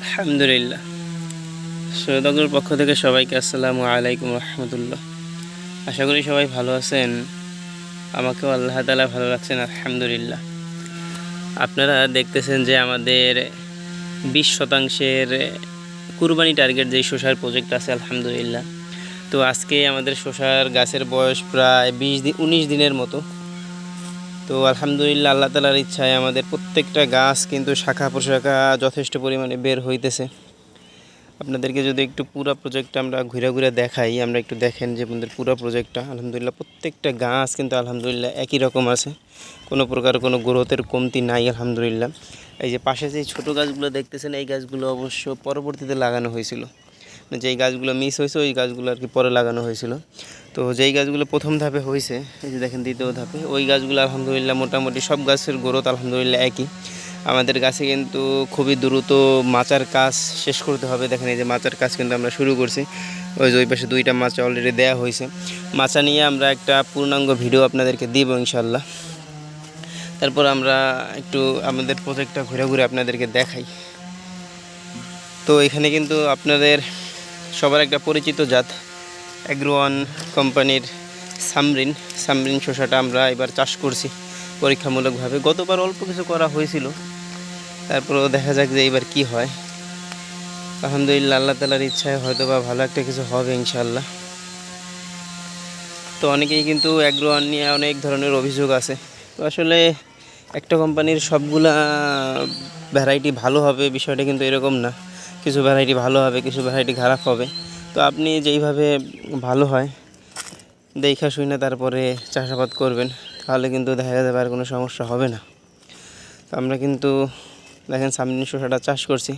আলহামদুলিল্লাহ। সৈয়দগুর পক্ষ থেকে সবাইকে আসসালামু আলাইকুম রহমতুল্লাহ। আশা করি সবাই ভালো আছেন। আমাকেও আল্লাহ তালা ভালো রাখছেন, আলহামদুলিল্লাহ। আপনারা দেখতেছেন যে আমাদের বিশ শতাংশের কুরবানি টার্গেট যেই শসার প্রজেক্ট আছে, আলহামদুলিল্লাহ। তো আজকে আমাদের শসার গাছের বয়স প্রায় বিশ দিন, উনিশ দিনের মতো। তো আলহামদুলিল্লাহ আল্লাহ তালার ইচ্ছায় আমাদের প্রত্যেকটা গাছ কিন্তু শাখা প্রশাখা যথেষ্ট পরিমাণে বের হইতেছে। আপনাদেরকে যদি একটু পুরো প্রজেক্টটা আমরা ঘুরে ঘুরে দেখাই, আমরা একটু দেখেন যে আমাদের পুরো প্রজেক্টটা আলহামদুলিল্লাহ প্রত্যেকটা গাছ কিন্তু আলহামদুলিল্লাহ একই রকম আছে। কোনো প্রকার কোনো গ্রোথের কমতি নাই আলহামদুলিল্লাহ। এই যে পাশে যে ছোটো গাছগুলো দেখতেছেন, এই গাছগুলো অবশ্য পরবর্তীতে লাগানো হয়েছিল। যেই গাছগুলো মিস হয়েছে, ওই গাছগুলো আর কি পরে লাগানো হয়েছিল। তো যেই গাছগুলো প্রথম ধাপে হয়েছে, এই যে দেখেন দ্বিতীয় ধাপে, ওই গাছগুলো আলহামদুলিল্লাহ মোটামুটি সব গাছের গ্রোথ আলহামদুলিল্লাহ একই। আমাদের গাছে কিন্তু খুবই দ্রুত মাচার কাজ শেষ করতে হবে। দেখেন এই যে মাচার কাজ কিন্তু আমরা শুরু করছি। ওই যে ওই পাশে দুইটা মাচা অলরেডি দেওয়া হয়েছে। মাচা নিয়ে আমরা একটা পূর্ণাঙ্গ ভিডিও আপনাদেরকে দিব ইনশাল্লাহ তারপর আমরা একটু আমাদের প্রজেক্টটা ঘুরে ঘুরে আপনাদেরকে দেখাই। তো এখানে কিন্তু আপনাদের সবার একটা পরিচিত জাত। অ্যাগ্রোয়ান কোম্পানির সামরিন সামরিন শসাটা আমরা এবার চাষ করছি পরীক্ষামূলকভাবে। গতবার অল্প কিছু করা হয়েছিল। তারপরেও দেখা যাক যে এবার কি হয়। আলহামদুলিল্লাহ, আল্লাহ তালার ইচ্ছায় হয়তো বা ভালো একটা কিছু হবে ইনশাল্লাহ তো অনেকেই কিন্তু অ্যাগ্রোয়ান নিয়ে অনেক ধরনের অভিযোগ আছে। তো আসলে একটা কোম্পানির সবগুলা ভ্যারাইটি ভালো হবে, বিষয়টা কিন্তু এরকম না। কিছু ভ্যারাইটি ভালো হবে, কিছু ভ্যারাইটি খারাপ হবে। তো আপনি যেইভাবে ভালো হয়, দেখা শুনে তারপরে চাষাবাদ করবেন, তাহলে কিন্তু দেখা যাবে আর কোনো সমস্যা হবে না। তো আমরা কিন্তু দেখেন সামনে শসাটা চাষ করছি,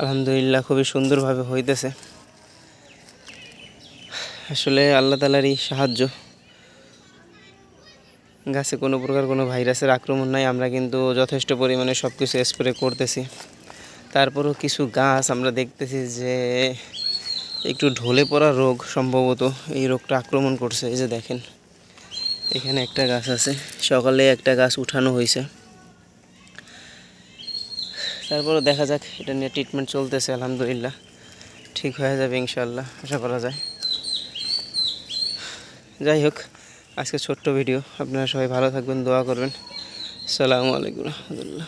আলহামদুলিল্লাহ খুবই সুন্দরভাবে হইতেছে। আসলে আল্লাহ তালারই সাহায্য, গাছে কোনো প্রকার কোনো ভাইরাসের আক্রমণ নাই, আমরা কিন্তু যথেষ্ট পরিমাণে সব কিছু স্প্রে করতেছি। তারপরও কিছু গাছ আমরা দেখতেছি যে একটু ঢলে পড়া রোগ সম্ভবত এই রোগটা আক্রমণ করছে, এই যে দেখেন। এখানে একটা গাছ আছে, সকালে একটা গাছ উঠানো হয়েছে। তারপরে দেখা যাক, এটা নিয়ে ট্রিটমেন্ট চলতেছে, আলহামদুলিল্লাহ। ঠিক হয়ে যাবে ইনশাল্লাহ আশা করা যায়। যাই হোক, আজকে ছোট্ট ভিডিও। আপনারা সবাই ভালো থাকবেন, দোয়া করবেন। আসসালামু আলাইকুম, রহমতুল্লাহ।